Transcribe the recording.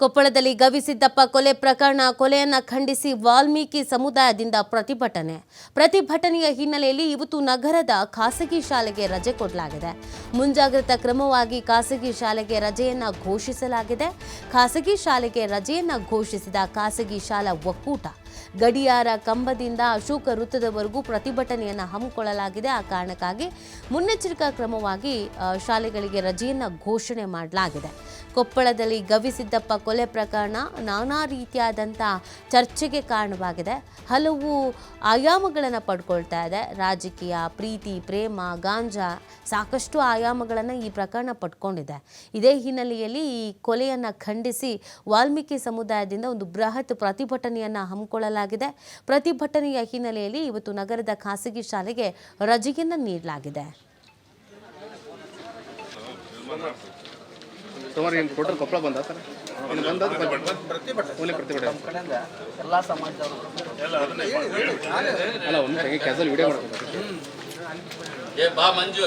ಕೊಪ್ಪಳದಲ್ಲಿ ಗವಿಸಿದ್ದಪ್ಪ ಕೊಲೆ ಪ್ರಕರಣ, ಕೊಲೆಯನ್ನ ಖಂಡಿಸಿ ವಾಲ್ಮೀಕಿ ಸಮುದಾಯದಿಂದ ಪ್ರತಿಭಟನೆ. ಪ್ರತಿಭಟನೆಯ ಹಿನ್ನೆಲೆಯಲ್ಲಿ ಇವತ್ತು ನಗರದ ಖಾಸಗಿ ಶಾಲೆಗೆ ರಜೆ ಕೊಡಲಾಗಿದೆ. ಮುಂಜಾಗ್ರತಾ ಕ್ರಮವಾಗಿ ಖಾಸಗಿ ಶಾಲೆಗೆ ರಜೆಯನ್ನ ಘೋಷಿಸಲಾಗಿದೆ. ಖಾಸಗಿ ಶಾಲೆಗೆ ರಜೆಯನ್ನ ಘೋಷಿಸಿದ ಖಾಸಗಿ ಶಾಲಾ ಒಕ್ಕೂಟ, ಗಡಿಯಾರ ಕಂಬದಿಂದ ಅಶೋಕ ವೃತ್ತದವರೆಗೂ ಪ್ರತಿಭಟನೆಯನ್ನು ಹಮ್ಮಿಕೊಳ್ಳಲಾಗಿದೆ. ಆ ಕಾರಣಕ್ಕಾಗಿ ಮುನ್ನೆಚ್ಚರಿಕಾ ಕ್ರಮವಾಗಿ ಶಾಲೆಗಳಿಗೆ ರಜೆಯನ್ನು ಘೋಷಣೆ ಮಾಡಲಾಗಿದೆ. ಕೊಪ್ಪಳದಲ್ಲಿ ಗವಿಸಿದ್ದಪ್ಪ ಕೊಲೆ ಪ್ರಕರಣ ನಾನಾ ರೀತಿಯಾದಂಥ ಚರ್ಚೆಗೆ ಕಾರಣವಾಗಿದೆ. ಹಲವು ಆಯಾಮಗಳನ್ನು ಪಡ್ಕೊಳ್ತಾ ಇದೆ. ರಾಜಕೀಯ, ಪ್ರೀತಿ, ಪ್ರೇಮ, ಗಾಂಜಾ ಸಾಕಷ್ಟು ಆಯಾಮಗಳನ್ನು ಈ ಪ್ರಕರಣ ಪಡ್ಕೊಂಡಿದೆ. ಇದೇ ಹಿನ್ನೆಲೆಯಲ್ಲಿ ಈ ಕೊಲೆಯನ್ನು ಖಂಡಿಸಿ ವಾಲ್ಮೀಕಿ ಸಮುದಾಯದಿಂದ ಒಂದು ಬೃಹತ್ ಪ್ರತಿಭಟನೆಯನ್ನು ಹಮ್ಮಿಕೊಳ್ಳಲಾಗಿದೆ. ಪ್ರತಿಭಟನೆಯ ಹಿನ್ನೆಲೆಯಲ್ಲಿ ಇವತ್ತು ನಗರದ ಖಾಸಗಿ ಶಾಲೆಗೆ ರಜೆಯನ್ನು ನೀಡಲಾಗಿದೆ. ಸುಮಾರು ಏನು ಟೋಟಲ್ ಕೊಪ್ಪಳ ಬಂದ ಸರ್? ಇನ್ನು ಬಂದ? ಓನ್ಲಿ ಪ್ರತಿಭಟನೆ. ಎಲ್ಲ ಸಮಾಜದವರು ಅಲ್ಲ ಒಂದು ಕ್ಯಾಸಲ್ ವಿಡಿಯೋ ಮಾಡ್ಕೊಂಡು ಏ ಬಾ ಮಂಜು.